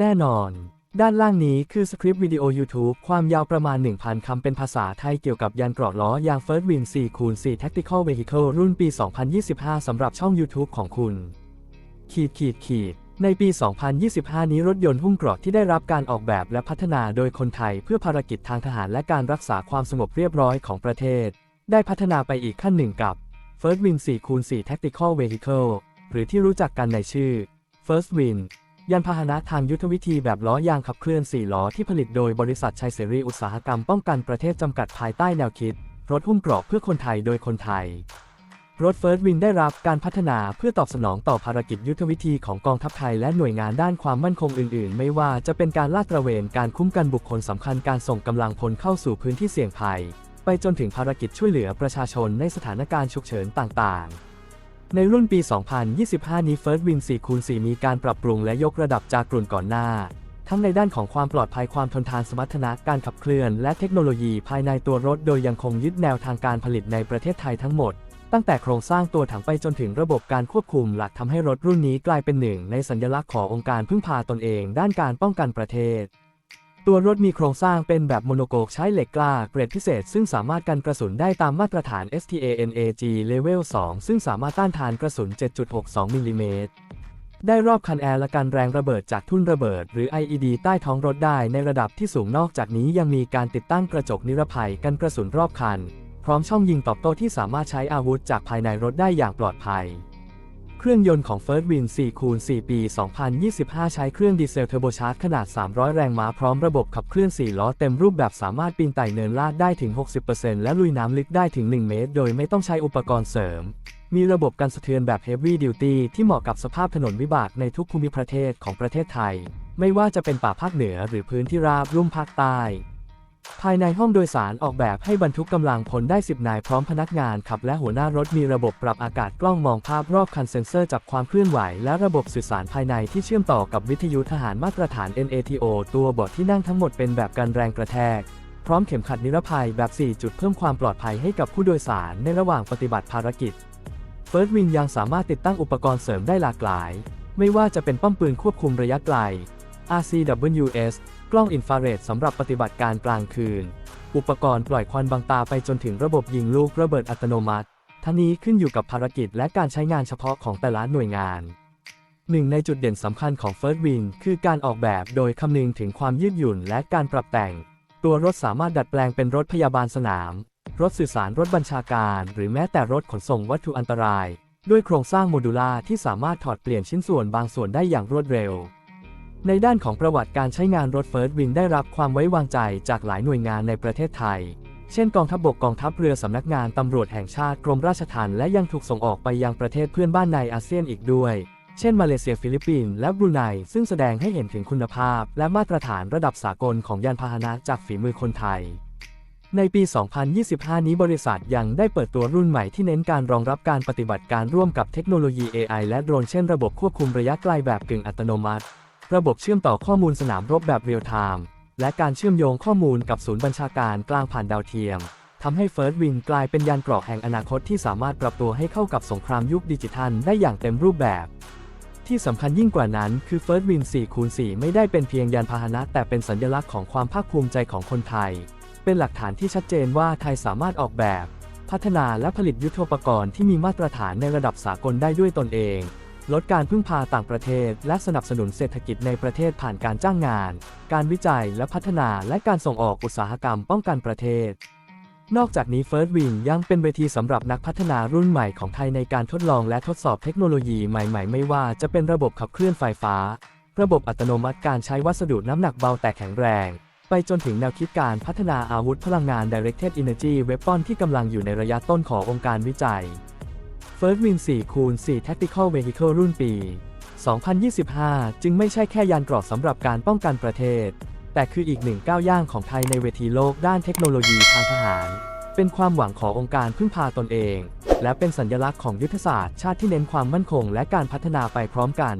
แน่นอน ด้านล่างนี้คือสคริปต์วิดีโอ YouTube ความยาวประมาณ 1,000 คำเป็นภาษาไทยเกี่ยวกับยานเกราะล้อยาง First Win 4คูณ4 Tactical Vehicle รุ่นปี 2025 สำหรับช่อง YouTube ของคุณ ขีดขีดขีดในปี 2025 นี้รถยนต์หุ้มเกราะที่ได้รับการออกแบบและพัฒนาโดยคนไทยเพื่อภารกิจทางทหารและการรักษาความสงบเรียบร้อยของประเทศ ได้พัฒนาไปอีกขั้นหนึ่งกับ First Win 4คูณ4 Tactical Vehicle หรือที่รู้จักกันในชื่อ First Win ยานพาหนะทางยุทธวิธีแบบล้อยางขับเคลื่อน 4 ล้อที่ผลิตโดยบริษัทชัยเสรีอุตสาหกรรมป้องกันประเทศจำกัดภายใต้แนวคิด รถหุ้มเกราะเพื่อคนไทยโดยคนไทย รถเฟิร์สวินได้รับการพัฒนาเพื่อตอบสนองต่อภารกิจยุทธวิธีของกองทัพไทยและหน่วยงานด้านความมั่นคงอื่น ๆ ไม่ว่าจะเป็นการลาดตระเวน การคุ้มกันบุคคลสำคัญ การส่งกำลังพลเข้าสู่พื้นที่เสี่ยงภัย ไปจนถึงภารกิจช่วยเหลือประชาชนในสถานการณ์ฉุกเฉินต่าง ๆ ในรุ่นปี 2025 นี้ First Win 4คูณ4มีการปรับปรุงและยกระดับจากรุ่นก่อนหน้า ทั้งในด้านของความปลอดภัยความทนทานสมรรถนะการขับเคลื่อน และเทคโนโลยีภายในตัวรถ โดยยังคงยึดแนวทางการผลิตในประเทศไทยทั้งหมด ตั้งแต่โครงสร้างตัวถังไปจนถึงระบบการควบคุมหลักทำให้รถรุ่นนี้กลายเป็นหนึ่งในสัญลักษณ์ขององค์การพึ่งพาตนเอง ด้านการป้องกันประเทศ ตัวรถมีโครงสร้างเป็นแบบโมโนโกกใช้เหล็กกล้าเกรดพิเศษ ซึ่งสามารถกันกระสุนได้ตามมาตรฐาน STANAG Level 2 ซึ่งสามารถต้านทานกระสุน 7.62 มิลลิเมตร ได้รอบคันแอร์และการแรงระเบิดจากทุ่นระเบิด หรือ IED ใต้ท้องรถได้ในระดับที่สูงนอกจากนี้ยังมีการติดตั้งกระจกนิรภัยกันกระสุนรอบคัน พร้อมช่องยิงตอบโต้ที่สามารถใช้อาวุธจากภายในรถได้อย่างปลอดภัย ครื่องยนต์ของ First Win 4คูณ4ปี 2025 ใช้เครื่องดีเซลเทอร์โบชาร์จขนาด 300 แรงม้าพร้อมระบบขับเคลื่อน 4 ล้อเต็มรูปแบบสามารถปีนไต่เนินลาดได้ถึง 60%และลุยน้ำลึกได้ถึง 1 เมตร โดยไม่ต้องใช้อุปกรณ์เสริม มีระบบกันสะเทือนแบบ Heavy Duty ที่เหมาะกับสภาพถนนวิบากในทุกภูมิประเทศของประเทศไทย ไม่ว่าจะเป็นป่าภาคเหนือหรือพื้นที่ราบรุ่มภาคใต้ ภายในห้องโดยสารออกแบบให้บรรทุกกำลังพลได้ 10 นายพร้อมพนักงานขับและหัวหน้ารถมีระบบปรับอากาศกล้องมองภาพรอบคันเซ็นเซอร์จับความเคลื่อนไหว และระบบสื่อสารภายในที่เชื่อมต่อกับวิทยุทหารมาตรฐาน NATO ตัวเบาะที่นั่งทั้งหมดเป็นแบบกันแรงกระแทก พร้อมเข็มขัดนิรภัยแบบ 4 จุดเพิ่มความปลอดภัยให้กับผู้โดยสารในระหว่างปฏิบัติภารกิจ First Win ยังสามารถติดตั้งอุปกรณ์เสริมได้หลากหลาย ไม่ว่าจะเป็นป้อมปืนควบคุมระยะไกล RCWS กล้องอินฟราเรดสำหรับปฏิบัติการกลางคืน อุปกรณ์ปล่อยควันบางตาไปจนถึงระบบยิงลูกระเบิดอัตโนมัติ ทั้งนี้ขึ้นอยู่กับภารกิจและการใช้งานเฉพาะของแต่ละหน่วยงานหนึ่งในจุดเด่นสำคัญของ First Win คือการออกแบบโดยคำนึงถึงความยืดหยุ่นและการปรับแต่ง ตัวรถสามารถดัดแปลงเป็นรถพยาบาลสนาม รถสื่อสารรถบัญชาการ หรือแม้แต่รถขนส่งวัตถุอันตราย ด้วยโครงสร้างโมดูล่าที่สามารถถอดเปลี่ยนชิ้นส่วนบางส่วนได้อย่างรวดเร็ว ในด้านของประวัติการใช้งานรถ First Win ได้รับความไว้วางใจจากหลายหน่วยงานในประเทศไทย เช่นกองทัพบบกกองทัพเรือสำนักงานตำรวจแห่งชาติกรมราชทัณฑ์และยังถูกส่งออกไปยังประเทศเพื่อนบ้านในอาเซียนอีกด้วย เช่นมาเลเซียฟิลิปปินส์และบรูไนซึ่งแสดงให้เห็นถึงคุณภาพ และมาตรฐานระดับสากลของยานพาหนะจากฝีมือคนไทยในปี 2025 นี้บริษัทยังได้เปิดตัวรุ่นใหม่ที่เน้นการรองรับการปฏิบัติการร่วมกับเทคโนโลยี AI และโดรนเช่นระบบควบคุมระยะไกลแบบกึ่งอัตโนมัติ ระบบเชื่อมต่อข้อมูลสนามรบแบบเรียลไทม์และการเชื่อมโยงข้อมูลกับศูนย์บัญชาการกลางผ่านดาวเทียมทำให้ First Win กลายเป็นยานเกราะแห่งอนาคตที่สามารถปรับตัวให้เข้ากับสงครามยุคดิจิทัลได้อย่างเต็มรูปแบบ ที่สำคัญยิ่งกว่านั้นคือ First Win 4คูณ4ไม่ได้เป็นเพียงยานพาหนะ แต่เป็นสัญลักษณ์ของความภาคภูมิใจของคนไทย เป็นหลักฐานที่ชัดเจนว่าไทยสามารถออกแบบ พัฒนาและผลิตยุทโธปกรณ์ที่มีมาตรฐานในระดับสากลได้ด้วยตนเอง ลดการพึ่งพาต่างประเทศ และสนับสนุนเศรษฐกิจในประเทศผ่านการจ้างงาน การวิจัยและพัฒนาและการส่งออกอุตสาหกรรมป้องกันประเทศ นอกจากนี้ First Win ยังเป็นเวทีสำหรับนักพัฒนารุ่นใหม่ของไทยในการทดลองและทดสอบเทคโนโลยีใหม่ๆ ไม่ว่าจะเป็นระบบขับเคลื่อนไฟฟ้า ระบบอัตโนมัติการใช้วัสดุน้ำหนักเบาแต่แข็งแรง ไปจนถึงแนวคิดการพัฒนาอาวุธพลังงาน Directed Energy Weapon ที่กำลังอยู่ในระยะต้นขององค์การวิจัย First Win 4คูณ4 Tactical Vehicle รุ่นปี 2025 จึงไม่ใช่แค่ยานเกราะสำหรับการป้องกันประเทศ แต่คืออีกหนึ่งก้าวย่างของไทยในเวทีโลกด้านเทคโนโลยีทางทหาร เป็นความหวังขององค์การพึ่งพาตนเอง และเป็นสัญลักษณ์ของยุทธศาสตร์ชาติที่เน้นความมั่นคงและการพัฒนาไปพร้อมกัน